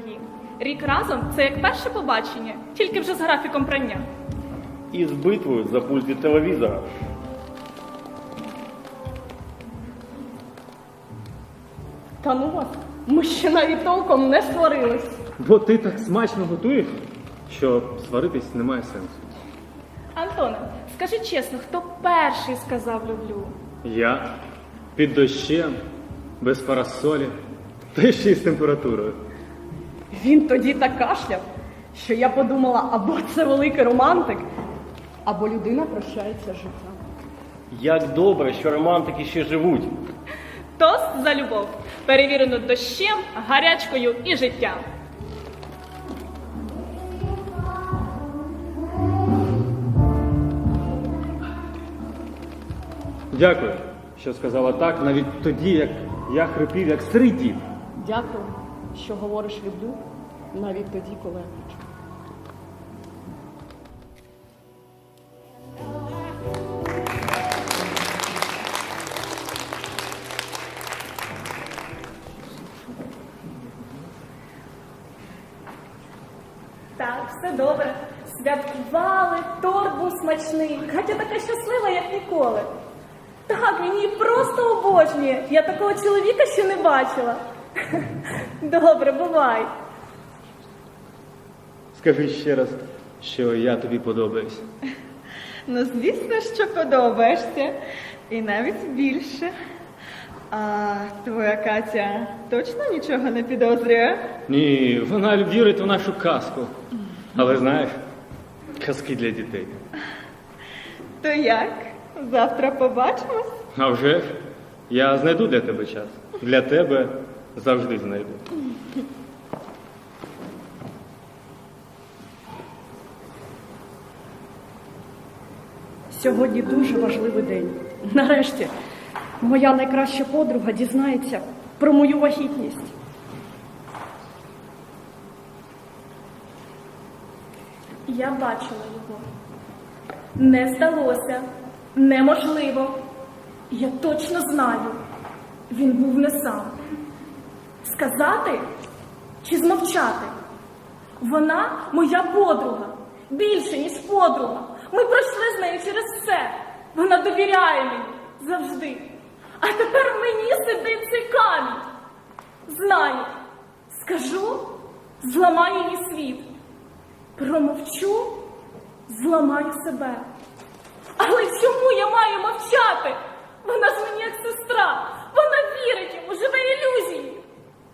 дорогі. Рік разом це як перше побачення, тільки вже з графіком прання. І з битвою за пульт від телевізора. Та ну вас, ми ще навіть толком не сварились. Бо ти так смачно готуєш, що сваритись немає сенсу. Антоне, скажи чесно, хто перший сказав люблю? Я під дощем, без парасолі, та ще й з температурою. Він тоді так кашляв, що я подумала, або це великий романтик, або людина прощається з життям. Як добре, що романтики ще живуть. Тост за любов, перевірену дощем, гарячкою і життям. Дякую, що сказала так, навіть тоді, як я хрипів, як старий дід. Дякую, що говориш люблю, навіть тоді, коли я хочу. Так, все добре. Святкували, торт був смачний. Катя така щаслива, як ніколи. Так, її просто обожнює. Я такого чоловіка ще не бачила. Добре, бувай. Скажи ще раз, що я тобі подобаюсь. Ну, звісно, що подобаєшся. І навіть більше. А твоя Катя точно нічого не підозрює? Ні, вона вірить у нашу казку. Але знаєш, казки для дітей. То як? Завтра побачимось? А вже ж, я знайду для тебе час. Для тебе завжди знайду. Сьогодні дуже важливий день. Нарешті, моя найкраща подруга дізнається про мою вагітність. Я бачила його. Не здалося, неможливо. Я точно знаю, він був не сам. Сказати чи змовчати? Вона моя подруга, більше, ніж подруга. Ми пройшли з нею через все. Вона довіряє мені завжди. А тепер мені сидить цей камінь. Знаю, скажу, зламаю її світ. Промовчу, зламаю себе. Але чому я маю мовчати? Вона ж мені як сестра, вона вірить йому, живе ілюзії.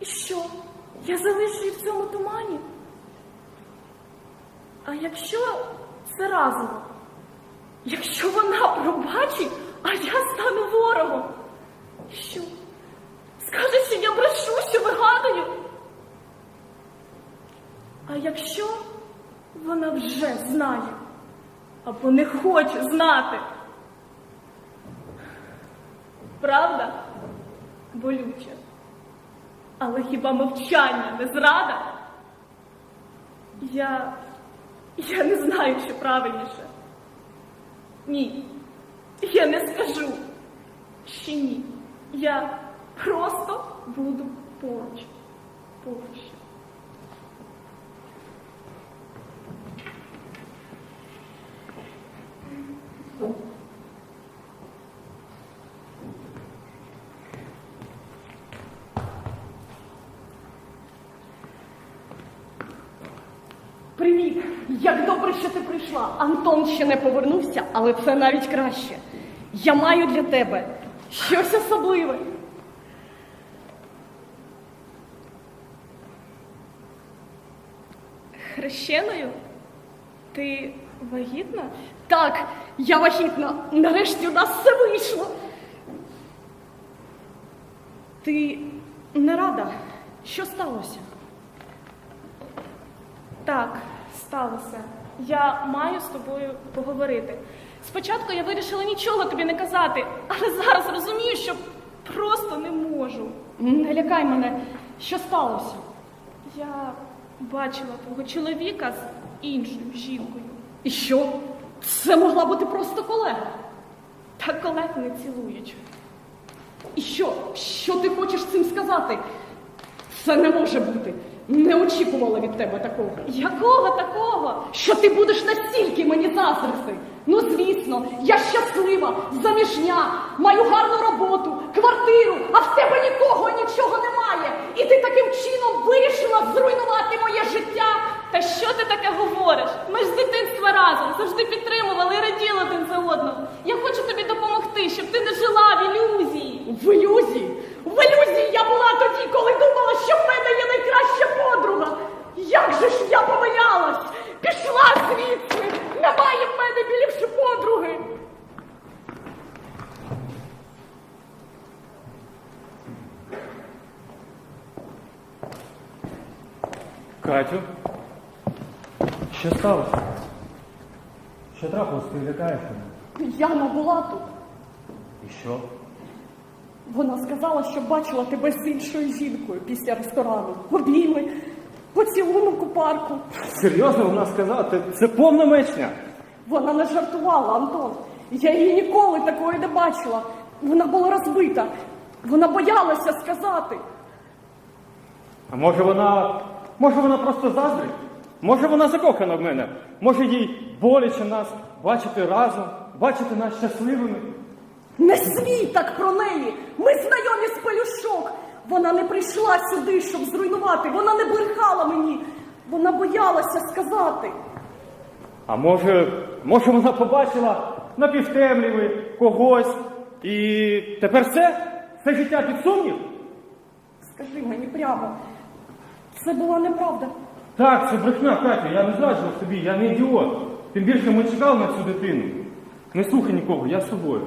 І що? Я залишу її в цьому тумані? А якщо це разово? Якщо вона пробачить, а я стану ворогом? Що? Скаже, що я брешу, що вигадую? А якщо вона вже знає або не хоче знати? Правда? Болюче. Але хіба мовчання не зрада? Я. Я не знаю, що правильніше. Ні. Я не скажу. Ще ні. Я просто буду поруч. Поруч. Привіт! Як добре, що ти прийшла. Антон ще не повернувся, але це навіть краще. Я маю для тебе щось особливе. Хрещеною? Ти вагітна? Так, я вагітна. Нарешті у нас все вийшло. Ти не рада? Що сталося? Так, сталося. Я маю з тобою поговорити. Спочатку я вирішила нічого тобі не казати, але зараз розумію, що просто не можу. Не лякай мене. Що сталося? Я бачила твого чоловіка з іншою жінкою. І що? Це могла бути просто колега. Та колег не цілують. І що? Що ти хочеш цим сказати? Це не може бути. Не очікувала від тебе такого. Якого такого? Що ти будеш настільки мені заздрити? Ну, звісно, я щаслива, заміжня, маю гарну роботу, квартиру, а в тебе нікого, нічого немає. І ти таким чином вирішила зруйнувати моє життя. Та що ти таке говориш? Ми ж з дитинства разом завжди підтримували і раділи один за одного. Я хочу тобі допомогти, щоб ти не жила в ілюзії. В ілюзії? В ілюзії я була тоді, коли думала, що в мене є. Як же ж я помилялась? Пішла звідси! Немає в мене більше подруги. Катю, що сталося? Що трапилось? Ти лякаєш мене? Яна була тут. І що? Вона сказала, що бачила тебе з іншою жінкою після ресторану. Обійми, поцілунок у парку. Серйозно вона сказала? Це, це повна мечня. Вона не жартувала, Антон. Я її ніколи такої не бачила. Вона була розбита. Вона боялася сказати. А може вона. Може вона просто заздрить? Може вона закохана в мене? Може їй боляче нас бачити разом, бачити нас щасливими? Не смій так про неї! Ми знайомі з пелюшок! Вона не прийшла сюди, щоб зруйнувати, вона не брехала мені, вона боялася сказати. А може, може вона побачила напівтемряви когось і тепер все? Все життя під сумнів? Скажи мені прямо, це була неправда. Так, це брехня, Катя, я не зраджував тобі, я не ідіот. Тим більше ми чекали на цю дитину. Не слухай нікого, я з собою.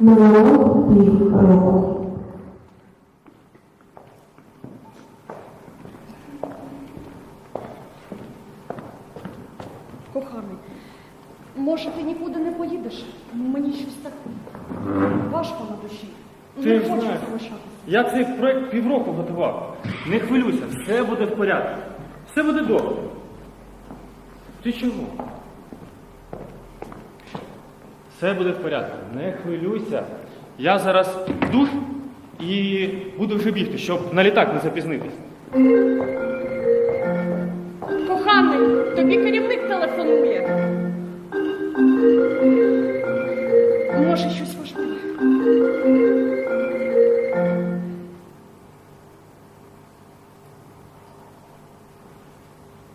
Минуло пів року. Коханий, може ти нікуди не поїдеш? Мені щось так важко на душі. Ти не ж хочу знаєш. залишатися. Я цей проект півроку готував. Не хвилюйся, все буде в порядку. Все буде добре. Ти чого? Все буде в порядку. Не хвилюйся. Я зараз в душ і буду вже бігти, щоб на літак не запізнитись. Коханий, тобі керівник телефонує. Може, щось важливе.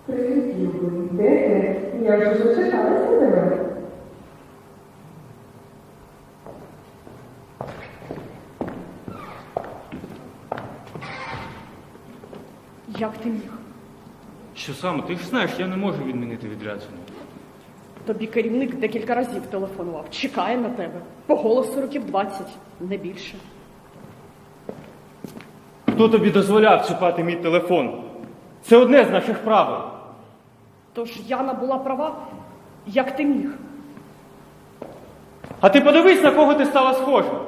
Привіт, любий. Де ти? Я вже зачекалася на тебе. Як ти міг? Саме? Ти ж знаєш, я не можу відмінити відрядження. Тобі керівник декілька разів телефонував. Чекає на тебе. По голосу років 20, не більше. Хто тобі дозволяв чіпати мій телефон? Це одне з наших правил. Тож Яна була права, як ти міг. А ти подивись, на кого ти стала схожа.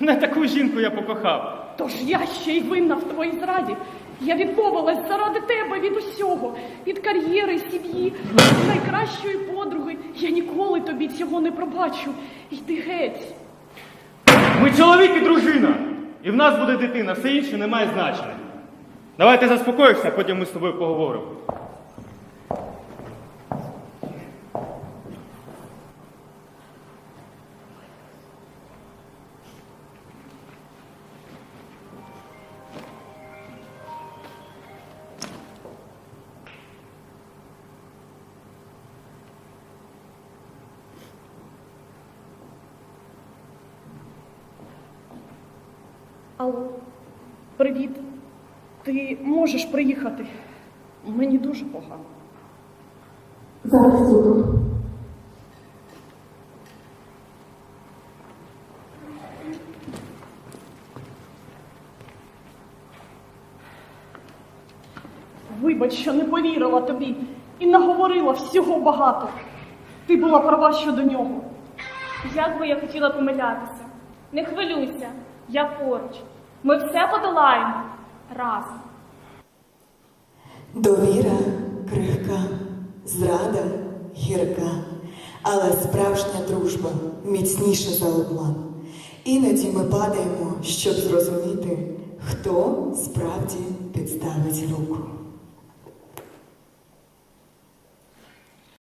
Не таку жінку я покохав. Тож я ще й винна в твоїй зраді. Я відмовилась заради тебе від усього, від кар'єри, сім'ї, від найкращої подруги. Я ніколи тобі цього не пробачу. Йди геть. Ми чоловік і дружина. І в нас буде дитина, все інше не має значення. Давай ти заспокоїшся, потім ми з тобою поговоримо. Алло, привіт. Ти можеш приїхати? Мені дуже погано. Зараз буду. Вибач, що не повірила тобі і наговорила всього багато. Ти була права щодо нього. Як би я хотіла помилятися. Не хвилюйся я поруч. Ми все подолаємо разом. Довіра крихка, зрада гірка, але справжня дружба міцніша за обман. Іноді ми падаємо, щоб зрозуміти, хто справді підставить руку.